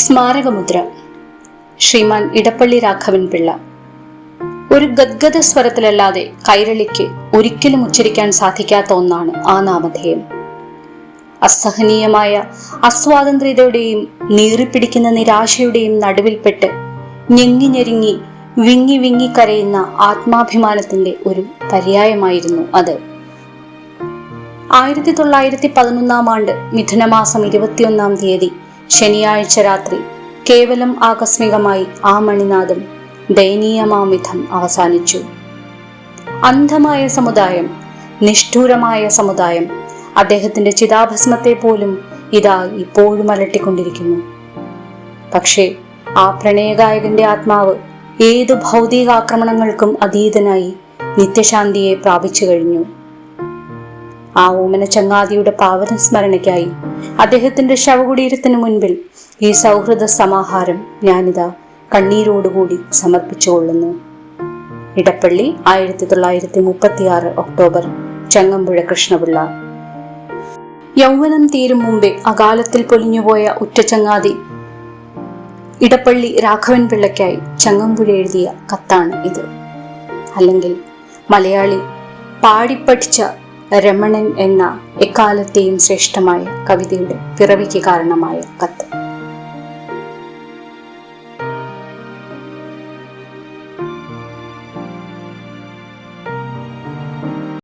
സ്മാരകമുദ്ര. ശ്രീമാൻ ഇടപ്പള്ളി രാഘവൻ പിള്ള. ഒരു ഗദ്ഗത സ്വരത്തിലല്ലാതെ കൈരളിക്ക് ഒരിക്കലും ഉച്ചരിക്കാൻ സാധിക്കാത്ത ഒന്നാണ് ആ നാമധേയം. അസഹനീയമായ അസ്വാതന്ത്ര്യതയുടെയും നീറിപ്പിടിക്കുന്ന നിരാശയുടെയും നടുവിൽപ്പെട്ട് ഞെങ്ങി ഞെരുങ്ങി വിങ്ങി വിങ്ങി കരയുന്ന ആത്മാഭിമാനത്തിന്റെ ഒരു പര്യായമായിരുന്നു അത്. ആയിരത്തി തൊള്ളായിരത്തി പതിനൊന്നാം ആണ്ട് മിഥുനമാസം ഇരുപത്തിയൊന്നാം തീയതി ശനിയാഴ്ച രാത്രി കേവലം ആകസ്മികമായി ആ മണിനാഥം ദയനീയമാമിധം അവസാനിച്ചു. അന്ധമായ സമുദായം നിഷ്ഠൂരമായ സമുദായം അദ്ദേഹത്തിന്റെ ചിതാഭസ്മത്തെ പോലും ഇതാ ഇപ്പോഴും അലട്ടിക്കൊണ്ടിരിക്കുന്നു. പക്ഷേ ആ പ്രണയഗായകന്റെ ആത്മാവ് ഏതു ഭൗതികാക്രമണങ്ങൾക്കും അതീതനായി നിത്യശാന്തിയെ പ്രാപിച്ചു കഴിഞ്ഞു. ആ ഓമന ചങ്ങാതിയുടെ പാവന സ്മരണയ്ക്കായി അദ്ദേഹത്തിന്റെ ശവകുടീരത്തിന് മുൻപിൽ ഈ സൗഹൃദ സമാഹാരം ഞാനിതാ കണ്ണീരോടുകൂടി സമർപ്പിച്ചുകൊള്ളുന്നു. ഇടപ്പള്ളി ആയിരത്തി തൊള്ളായിരത്തി മുപ്പത്തി ആറ് ഒക്ടോബർ ചങ്ങമ്പുഴ കൃഷ്ണപിള്ള. യൗവനം തീരും മുമ്പേ അകാലത്തിൽ പൊലിഞ്ഞുപോയ ഉറ്റച്ചങ്ങാതി ഇടപ്പള്ളി രാഘവൻ പിള്ളയ്ക്കായി ചങ്ങമ്പുഴ എഴുതിയ കത്താണ് ഇത്. അല്ലെങ്കിൽ മലയാളി പാടിപ്പഠിച്ച രമണൻ എന്ന എക്കാലത്തെയും ശ്രേഷ്ഠമായ കവിതയുടെ പിറവിക്ക് കാരണമായ കത്ത്.